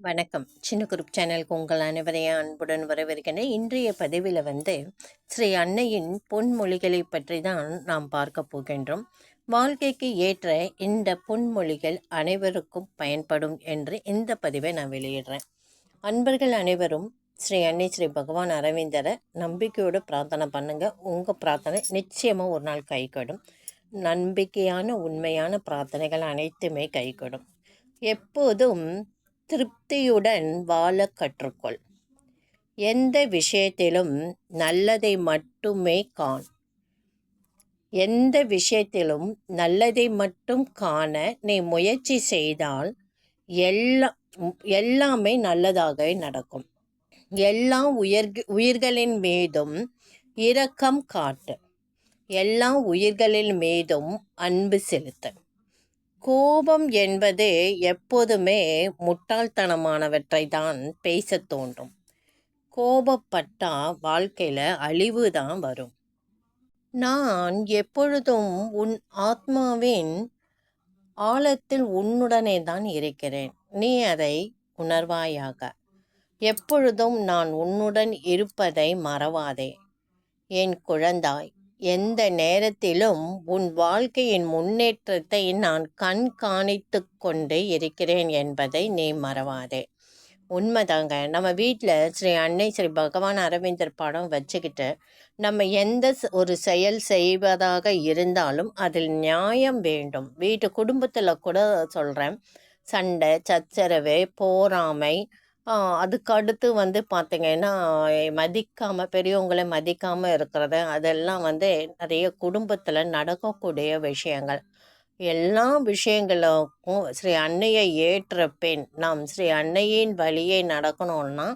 வணக்கம். சின்ன குரூப் சேனலுக்கு உங்கள் அனைவரையும் அன்புடன் வரவேற்கின்றேன் இன்றைய பதிவில் வந்து ஸ்ரீ அன்னையின் பொன்மொழிகளை பற்றி தான் நாம் பார்க்க போகின்றோம். வாழ்க்கைக்கு ஏற்ற இந்த பொன்மொழிகள் அனைவருக்கும் பயன்படும் என்று இந்த பதிவை நான் வெளியிடுறேன். அன்பர்கள் அனைவரும் ஸ்ரீ அன்னை ஸ்ரீ பகவான் அரவிந்தரை நம்பிக்கையோடு பிரார்த்தனை பண்ணுங்கள் உங்கள் பிரார்த்தனை நிச்சயமாக ஒரு நாள் கைகூடும். நம்பிக்கையான உண்மையான பிரார்த்தனைகள் அனைத்துமே கைகூடும். எப்போதும் திருப்தியுடன் வாழ கற்றுக்கொள். எந்த விஷயத்திலும் நல்லதை மட்டுமே காண். எந்த விஷயத்திலும் நல்லதை மட்டும் காண நீ முயற்சி செய்தால் எல்லா எல்லாமே நல்லதாகவே நடக்கும். எல்லா உயிர் உயிர்களின் மீதும் இரக்கம் காட்டு. எல்லா உயிர்களின் மீதும் அன்பு செலுத்து. கோபம் என்பது எப்போதுமே முட்டாள்தனமானவற்றை தான் பேச தோன்றும். கோபப்பட்டா வாழ்க்கையில் அழிவு தான் வரும். நான் எப்பொழுதும் உன் ஆத்மாவின் ஆழத்தில் உன்னுடனே தான் இருக்கிறேன். நீ அதை உணர்வாயாக. எப்பொழுதும் நான் உன்னுடன் இருப்பதை மறவாதே. என் குழந்தாய் எந்த நேரத்திலும் உன் வாழ்க்கையின் முன்னேற்றத்தை நான் கண்காணித்து கொண்டு இருக்கிறேன் என்பதை நீ மறவாதே. உண்மைதாங்க. நம்ம வீட்டில் ஸ்ரீ அன்னை ஸ்ரீ பகவான் அரவிந்தர் படம் வச்சுக்கிட்டு நம்ம எந்த ஒரு செயல் செய்வதாக இருந்தாலும் அதில் நியாயம் வேண்டும். வீட்டு குடும்பத்தில் கூட சொல்கிறேன் சண்டை சச்சரவு போராமை அதுக்கு அடுத்து வந்து பார்த்திங்கன்னா மதிக்காமல் பெரியவங்களை மதிக்காமல் இருக்கிறது அதெல்லாம் வந்து நிறைய குடும்பத்தில் நடக்கக்கூடிய விஷயங்கள். எல்லா விஷயங்களுக்கும் ஸ்ரீ அன்னையை ஏற்ற பெண் நாம் ஸ்ரீ அன்னையின் வழியை நடக்கணும்னா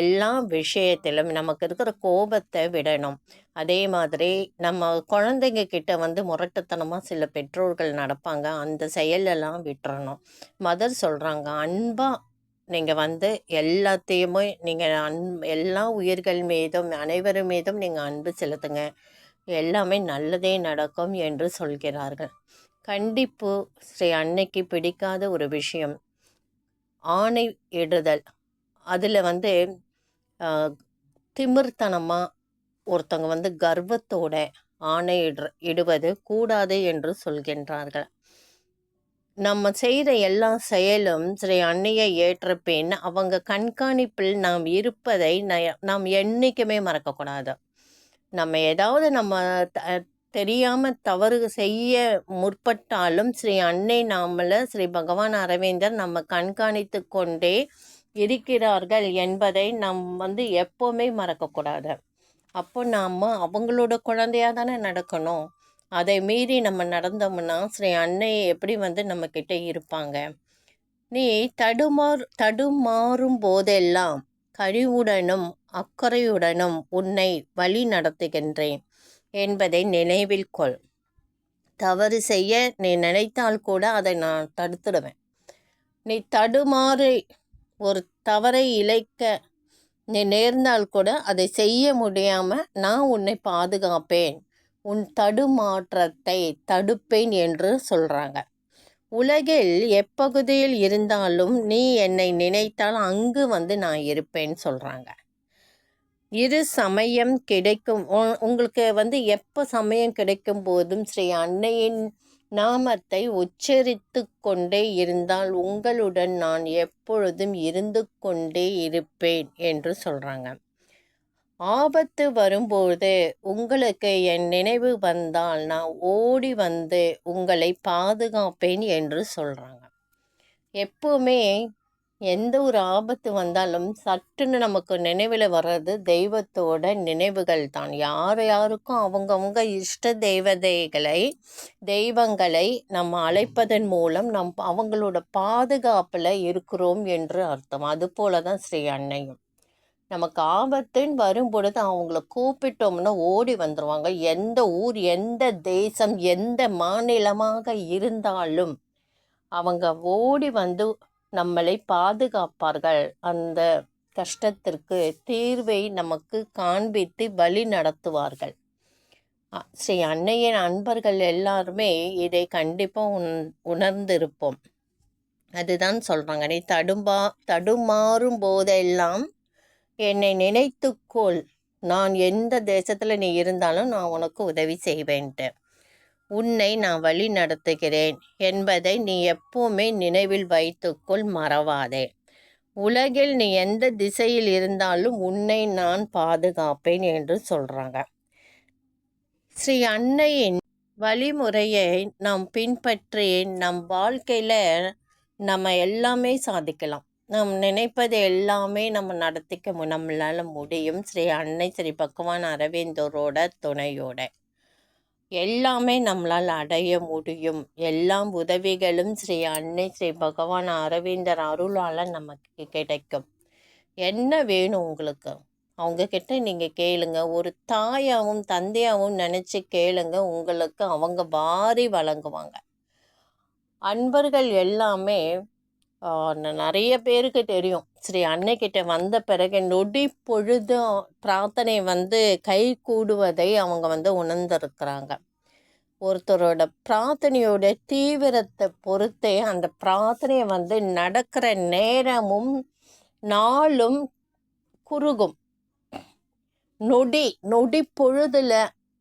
எல்லா விஷயத்திலும் நமக்கு இருக்கிற கோபத்தை விடணும். அதே மாதிரி நம்ம குழந்தைங்க கிட்ட வந்து முரட்டுத்தனமாக சில பெற்றோர்கள் நடப்பாங்க அந்த செயலெல்லாம் விட்டுறணும். மதர் சொல்கிறாங்க அன்பாக நீங்கள் வந்து எல்லாத்தையுமே நீங்கள் அன் எல்லா உயிர்கள் மீதும் அனைவரும் மீதும் நீங்கள் அன்பு செலுத்துங்க. எல்லாமே நல்லதே நடக்கும் என்று சொல்கிறார்கள். கண்டிப்பு ஸ்ரீ அன்னைக்கு பிடிக்காத ஒரு விஷயம். ஆணை இடுதல். அதில் வந்து திமிர்த்தனமாக ஒருத்தவங்க வந்து கர்வத்தோட ஆணை இடுவது கூடாது என்று சொல்கின்றார்கள். நம்ம செய்கிற எல்லா செயலும் ஸ்ரீ அன்னையை ஏற்ற பின் அவங்க கண்காணிப்பில் நாம் இருப்பதை நாம் என்றைக்குமே மறக்கக்கூடாது. நம்ம ஏதாவது நம்ம தெரியாமல் தவறு செய்ய முற்பட்டாலும் ஸ்ரீ அன்னை நாமல ஸ்ரீ பகவான் அரவிந்தர் நம்ம கண்காணித்து கொண்டே இருக்கிறார்கள் என்பதை நாம் வந்து எப்போவுமே மறக்கக்கூடாது. அப்போ நாம் அவங்களோட குழந்தையாக தானே நடக்கணும். அதை மீறி நம்ம நடந்தோம்னா ஸ்ரீ அன்னை எப்படி வந்து நம்மக்கிட்ட இருப்பாங்க? நீ தடுமாறு தடுமாறும் போதெல்லாம் கழிவுடனும் அக்கறையுடனும் உன்னை வழி நடத்துகின்றேன் என்பதை நினைவில் கொள். தவறு செய்ய நீ நினைத்தால் கூட அதை நான் தடுத்துடுவேன். நீ தடுமாறி ஒரு தவறை இழைக்க நீ நேர்ந்தால் கூட அதை செய்ய முடியாமல் நான் உன்னை பாதுகாப்பேன். உன் தடுமாற்றத்தை தடுப்பேன் என்று சொல்கிறாங்க உலகில் எப்பகுதியில் இருந்தாலும் நீ என்னை நினைத்தால் அங்கு வந்து நான் இருப்பேன்னு சொல்கிறாங்க இரு சமயம் கிடைக்கும். உங்களுக்கு வந்து எப்போ சமயம் கிடைக்கும் போதும் ஸ்ரீ அன்னையின் நாமத்தை உச்சரித்து கொண்டே இருந்தால் உங்களுடன் நான் எப்பொழுதும் இருந்து கொண்டே இருப்பேன் என்று சொல்கிறாங்க ஆபத்து வரும்போது உங்களுக்கு என் நினைவு வந்தால் நான் ஓடி வந்து உங்களை பாதுகாப்பேன் என்று சொல்கிறாங்க எப்போவுமே எந்த ஒரு ஆபத்து வந்தாலும் சட்டுன்னு நமக்கு நினைவில் வர்றது தெய்வத்தோட நினைவுகள் தான். யார் யாருக்கும் அவங்கவுங்க இஷ்ட தெய்வதைகளை தெய்வங்களை நம்ம அழைப்பதன் மூலம் நம் அவங்களோட பாதுகாப்பில் இருக்கிறோம் என்று அர்த்தம். அதுபோல தான் ஸ்ரீ அன்னையும். நமக்கு ஆபத்துன்னு வரும்பொழுது அவங்கள கூப்பிட்டோம்னா ஓடி வந்துடுவாங்க எந்த ஊர் எந்த தேசம் எந்த மாநிலமாக இருந்தாலும் அவங்க ஓடி வந்து நம்மளை பாதுகாப்பார்கள். அந்த கஷ்டத்திற்கு தீர்வை நமக்கு காண்பித்து வழி நடத்துவார்கள். ஸ்ரீ அன்னையின் அன்பர்கள் எல்லாருமே இதை கண்டிப்பாக உண் உணர்ந்திருப்போம். அதுதான் சொல்கிறாங்க நீ தடும்பா தடுமாறும் போதெல்லாம் என்னை நினைத்துக்கொள். நான் எந்த தேசத்தில் நீ இருந்தாலும் நான் உனக்கு உதவி செய்வேன்ட்டு. உன்னை நான் வழி நடத்துகிறேன் என்பதை நீ எப்பவுமே நினைவில் வைத்துக்கொள் மறவாதே. உலகில் நீ எந்த திசையில் இருந்தாலும் உன்னை நான் பாதுகாப்பேன் என்று சொல்கிறாங்க ஸ்ரீ அன்னையின் வழிமுறையை நாம் பின்பற்றி நம் வாழ்க்கையில் நம்ம எல்லாமே சாதிக்கலாம். நம் நினைப்பது எல்லாமே நம்ம நடத்திக்க நம்மளால் முடியும். ஸ்ரீ அன்னை ஸ்ரீ பகவான் அரவிந்தரோட துணையோட. எல்லாமே நம்மளால் அடைய முடியும். எல்லாம் உதவிகளும் ஸ்ரீ அன்னை ஸ்ரீ பகவான் அரவிந்தர் அருளால் நமக்கு கிடைக்கும். என்ன வேணும் உங்களுக்கு? அவங்கக்கிட்ட நீங்கள் கேளுங்க. ஒரு தாயாகவும் தந்தையாகவும் நினச்சி கேளுங்க. உங்களுக்கு அவங்க வாரி வழங்குவாங்க. அன்பர்கள் எல்லாமே நிறைய பேருக்கு தெரியும். ஸ்ரீ அன்னைக்கிட்ட வந்த பிறகு நொடி பொழுதும் பிரார்த்தனை வந்து கை கூடுவதை அவங்க வந்து உணர்ந்திருக்கிறாங்க. ஒருத்தரோட பிரார்த்தனையோட தீவிரத்தை பொறுத்தே அந்த பிரார்த்தனையை வந்து நடக்கிற நேரமும் நாளும் குறுகும். நொடி நொடி பொழுதில்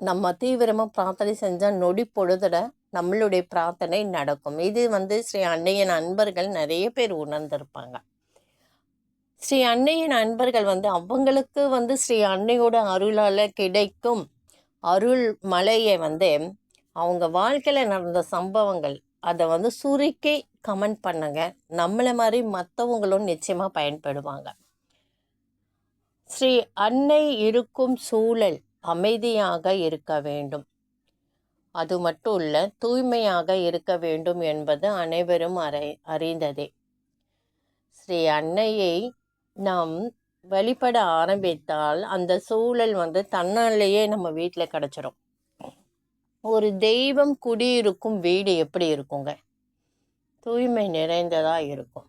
நம்ம தீவிரமாக பிரார்த்தனை செஞ்சால் நொடி பொழுதில் நம்மளுடைய பிரார்த்தனை நடக்கும். இது வந்து ஸ்ரீ அன்னையின் அன்பர்கள் நிறைய பேர் உணர்ந்திருப்பாங்க. ஸ்ரீ அன்னையின் அன்பர்கள் வந்து அவங்களுக்கு வந்து ஸ்ரீ அன்னையோட அருளால் கிடைக்கும் அருள் மலையை வந்து அவங்க வாழ்க்கையில் நடந்த சம்பவங்கள் அதை வந்து சுருக்கி கமெண்ட் பண்ணுங்க. நம்மளை மாதிரி மற்றவங்களும் நிச்சயமாக பயன்படுவாங்க. ஸ்ரீ அன்னை இருக்கும் சூழல் அமைதியாக இருக்க வேண்டும். அது மட்டும் இல்லை தூய்மையாக இருக்க வேண்டும் என்பது அனைவரும் அறை அறிந்ததே. ஸ்ரீ அன்னையை நாம் வழிபட ஆரம்பித்தால் அந்த சூழல் வந்து தன்னாலேயே நம்ம வீட்டில் கிடச்சிரும். ஒரு தெய்வம் குடியிருக்கும் வீடு எப்படி இருக்குங்க? தூய்மை நிறைந்ததாக இருக்கும்.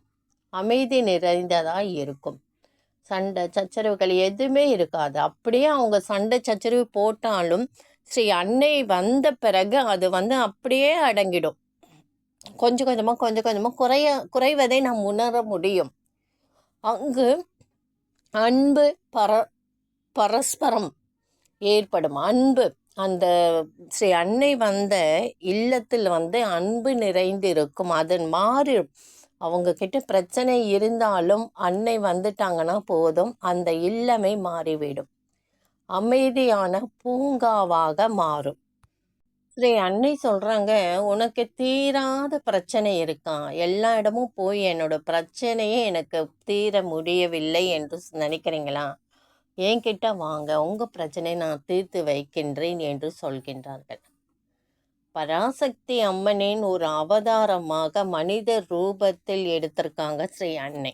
அமைதி நிறைந்ததாக இருக்கும். சண்டை சச்சரவுகள் எதுவுமே இருக்காது. அப்படியே அவங்க சண்டை சச்சரவு போட்டாலும் ஸ்ரீ அன்னை வந்த பிறகு அது வந்து அப்படியே அடங்கிடும். கொஞ்சம் கொஞ்சமாக கொஞ்சம் கொஞ்சமாக குறைய குறைவதை நாம் உணர முடியும். அங்கு அன்பு பர பரஸ்பரம் ஏற்படும். அன்பு அந்த ஸ்ரீ அன்னை வந்த இல்லத்தில் வந்து அன்பு நிறைந்து இருக்கும் அதன் மாறி அவங்க கிட்ட பிரச்சனை இருந்தாலும் அன்னை வந்துட்டாங்கன்னா போதும். அந்த இல்லமே மாறிவிடும். அமைதியான பூங்காவாக மாறும். ஸ்ரீ அன்னை சொல்கிறாங்க உனக்கு தீராத பிரச்சனை இருக்கான் எல்லா இடமும் போய் என்னோட பிரச்சனையே எனக்கு தீர முடியவில்லை என்று நினைக்கிறீங்களா? என்கிட்ட வாங்க உங்கள் பிரச்சனை நான் தீர்த்து வைக்கின்றேன் என்று சொல்கின்றார்கள். பராசக்தி அம்மனின் ஒரு அவதாரமாக மனித ரூபத்தில் எடுத்திருக்காங்க ஸ்ரீ அன்னை.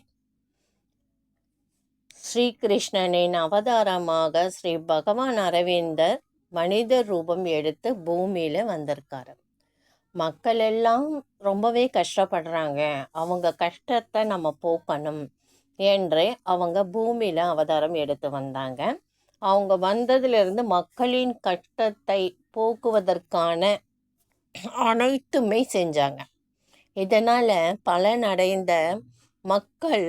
ஸ்ரீகிருஷ்ணனின் அவதாரமாக ஸ்ரீ பகவான் அரவிந்தர் மனித ரூபம் எடுத்து பூமியில் வந்திருக்காரு. மக்கள் எல்லாம் ரொம்பவே கஷ்டப்படுறாங்க. அவங்க கஷ்டத்தை நம்ம போக்கணும் என்று அவங்க பூமியில் அவதாரம் எடுத்து வந்தாங்க. அவங்க வந்ததிலிருந்து மக்களின் கஷ்டத்தை போக்குவதற்கான அனைத்துமே செஞ்சாங்க. இதனால் பலனடைந்த மக்கள்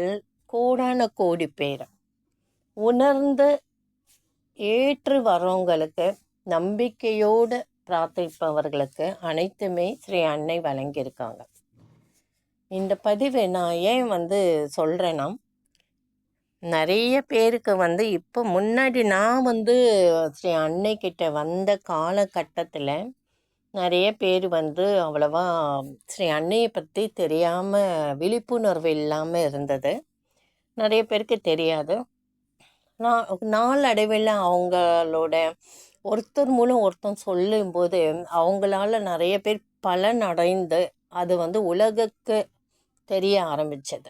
கோடான கோடி பேர். உணர்ந்து ஏற்று வரவங்களுக்கு நம்பிக்கையோடு பிரார்த்திப்பவர்களுக்கு அனைத்துமே ஸ்ரீ அன்னை வழங்கியிருக்காங்க. இந்த பதிவை நான் ஏன் வந்து சொல்கிறேன்னா நிறைய பேருக்கு வந்து இப்போ முன்னாடி நான் வந்து ஸ்ரீ அன்னைக்கிட்ட வந்த காலகட்டத்தில் நிறைய பேர் வந்து அவ்வளவா ஸ்ரீ அன்னையை பற்றி தெரியாமல் விழிப்புணர்வு இல்லாமல் இருந்தது. நிறைய பேருக்கு தெரியாது. நான் நாளடைவில் அவங்களோட ஒருத்தர் மூலம் ஒருத்தர் சொல்லும்போது அவங்களால நிறைய பேர் பலன் அடைந்து அது வந்து உலகுக்கு தெரிய ஆரம்பித்தது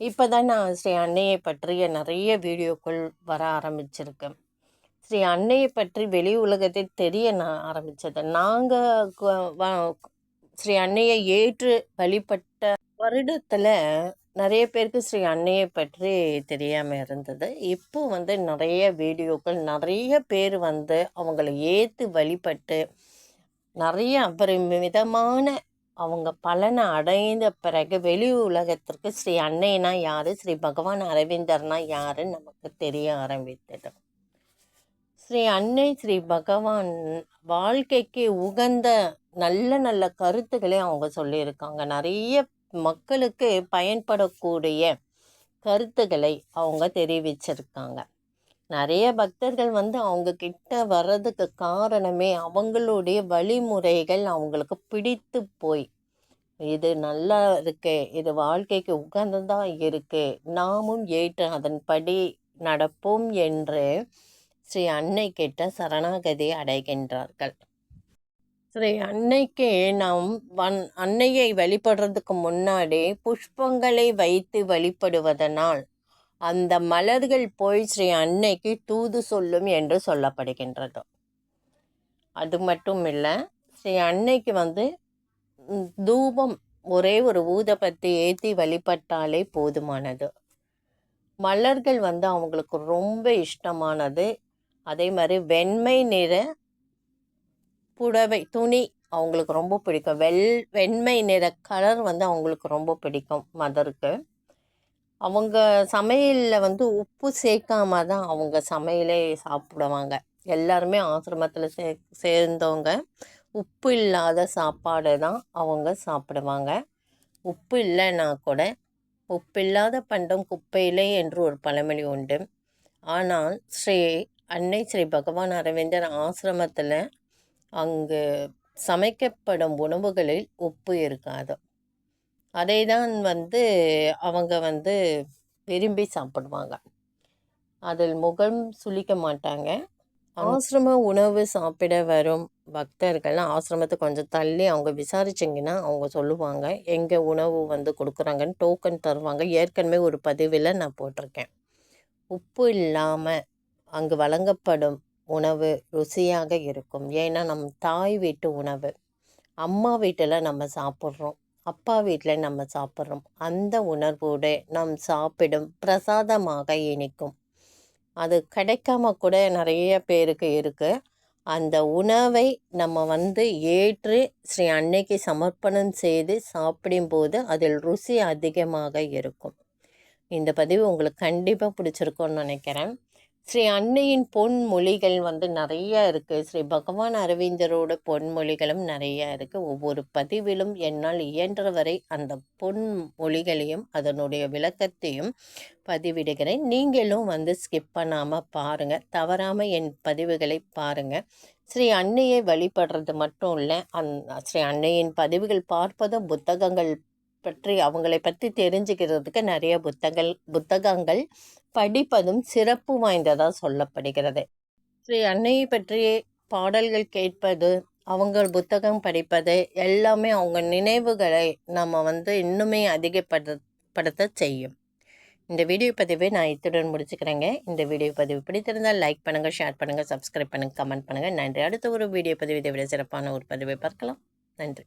இப்போ தான் நான் ஸ்ரீ அன்னையை பற்றிய நிறைய வீடியோக்கள் வர ஆரம்பிச்சிருக்கேன் ஸ்ரீ அன்னையை பற்றி வெளி உலகத்தை தெரிய நான் ஆரம்பித்தது நாங்கள் ஸ்ரீ அன்னையை ஏற்று வழிபட்ட வருடத்தில் நிறைய பேருக்கு ஸ்ரீ அன்னையை பற்றி தெரியாமல் இருந்தது. இப்போ வந்து நிறைய வீடியோக்கள் நிறைய பேர் வந்து அவங்கள ஏற்று வழிபட்டு நிறைய அபரிமிதமான அவங்க பலனை அடைந்த பிறகு வெளி உலகத்திற்கு ஸ்ரீ அன்னைனா யார்? ஸ்ரீ பகவான் அரவிந்தர்னா யாருன்னு நமக்கு தெரிய ஆரம்பித்தது. ஸ்ரீ அன்னை ஸ்ரீ பகவான் வாழ்க்கைக்கு உகந்த நல்ல நல்ல கருத்துக்களை அவங்க சொல்லியிருக்காங்க. நிறைய மக்களுக்கு பயன்படக்கூடிய கருத்துக்களை அவங்க தெரிவிச்சிருக்காங்க. நிறைய பக்தர்கள் வந்து அவங்க கிட்ட வர்றதுக்கு காரணமே அவங்களுடைய வழிமுறைகள் அவங்களுக்கு பிடித்து போய் இது நல்லா இருக்கு இது வாழ்க்கைக்கு உகந்ததாக இருக்கு நாமும் ஏற்று அதன்படி நடப்போம் என்று ஸ்ரீ அன்னை கிட்ட சரணாகதி அடைகின்றார்கள். ஸ்ரீ அன்னைக்கு நாம் வன் அன்னையை வழிபடுறதுக்கு முன்னாடி புஷ்பங்களை வைத்து வழிபடுவதனால் அந்த மலர்கள் போய் ஸ்ரீ அன்னைக்கு தூது சொல்லும் என்று சொல்லப்படுகின்றது. அது மட்டும் இல்லை ஸ்ரீ அன்னைக்கு வந்து தூபம் ஒரே ஒரு ஊதபத்தி ஏற்றி வழிபட்டாலே போதுமானது. மலர்கள் வந்து அவங்களுக்கு ரொம்ப இஷ்டமானது. அதே மாதிரி வெண்மை நிற புடவை துணி அவங்களுக்கு ரொம்ப பிடிக்கும். வெள் வெண்மை நிற கலர் வந்து அவங்களுக்கு ரொம்ப பிடிக்கும் மதருக்கு அவங்க சமையலில் வந்து உப்பு சேர்க்காம தான் அவங்க சமையலே சாப்பிடுவாங்க. எல்லாருமே ஆசிரமத்தில் சே சேர்ந்தவங்க. உப்பு இல்லாத சாப்பாடு தான் அவங்க சாப்பிடுவாங்க. உப்பு இல்லைன்னா கூட உப்பில்லாத பண்டம் குப்பையிலே என்று ஒரு பழமொழி உண்டு. ஆனால் ஸ்ரீ அன்னை ஸ்ரீ பகவான் அரவிந்தர் ஆசிரமத்தில் அங்கு சமைக்கப்படும் உணவுகளில் உப்பு இருக்காது. அதை தான் வந்து அவங்க வந்து விரும்பி சாப்பிடுவாங்க. அதில் முகம் சுளிக்க மாட்டாங்க. ஆசிரம உணவு சாப்பிட வரும் பக்தர்கள் ஆசிரமத்தை கொஞ்சம் தள்ளி அவங்க விசாரிச்சிங்கன்னா அவங்க சொல்லுவாங்க எங்கே உணவு வந்து கொடுக்குறாங்கன்னு டோக்கன் தருவாங்க. ஏற்கனவே ஒரு பதிவில் நான் போட்டிருக்கேன். உப்பு இல்லாமல் அங்கு வழங்கப்படும் உணவு ருசியாக இருக்கும். ஏன்னா நம் தாய் வீட்டு உணவு. அம்மா வீட்டில் நம்ம சாப்பிட்றோம். அப்பா வீட்டில் நம்ம சாப்பிட்றோம். அந்த உணர்வோடு நாம் சாப்பிடும் பிரசாதமாக இனிக்கும். அது கிடைக்காம கூட நிறைய பேருக்கு இருக்குது அந்த உணவை நம்ம வந்து ஏற்று ஸ்ரீ அன்னைக்கு சமர்ப்பணம் செய்து சாப்பிடும்போது அதில் ருசி அதிகமாக இருக்கும். இந்த பதிவு உங்களுக்கு கண்டிப்பாக பிடிச்சிருக்கும்னு நினைக்கிறேன். ஸ்ரீ அன்னையின் பொன்மொழிகள் வந்து நிறைய இருக்குது ஸ்ரீ பகவான் அரவிந்தரோட பொன்மொழிகளும் நிறைய இருக்குது ஒவ்வொரு பதிவிலும் என்னால் இயன்ற வரை அந்த பொன்மொழிகளையும் அதனுடைய விளக்கத்தையும் பதிவிடுகிறேன். நீங்களும் வந்து ஸ்கிப் பண்ணாமல் பாருங்கள் தவறாமல் என் பதிவுகளை பாருங்கள் ஸ்ரீ அன்னையை வழிபடுறது மட்டும் இல்லை அந் ஸ்ரீ அன்னையின் பதிவுகள் பார்ப்பதும் புத்தகங்கள் பற்றி அவங்களை பற்றி தெரிஞ்சுக்கிறதுக்கு நிறைய புத்தகங்கள் புத்தகங்கள் படிப்பதும் சிறப்பு வாய்ந்ததாக சொல்லப்படுகிறது. ஸ்ரீ அன்னையை பற்றி பாடல்கள் கேட்பது அவங்க புத்தகம் படிப்பது எல்லாமே அவங்க நினைவுகளை நம்ம வந்து இன்னுமே அதிகப்படுத்த செய்யும். இந்த வீடியோ பதிவை நான் இத்துடன் முடிச்சுக்கிறேங்க. இந்த வீடியோ பதிவு பிடித்திருந்தால் லைக் பண்ணுங்கள் ஷேர் பண்ணுங்கள் சப்ஸ்கிரைப் பண்ணுங்கள் கமெண்ட் பண்ணுங்கள் நன்றி. அடுத்த ஒரு வீடியோ பதிவு இதை விட சிறப்பான ஒரு பதிவை பார்க்கலாம். நன்றி.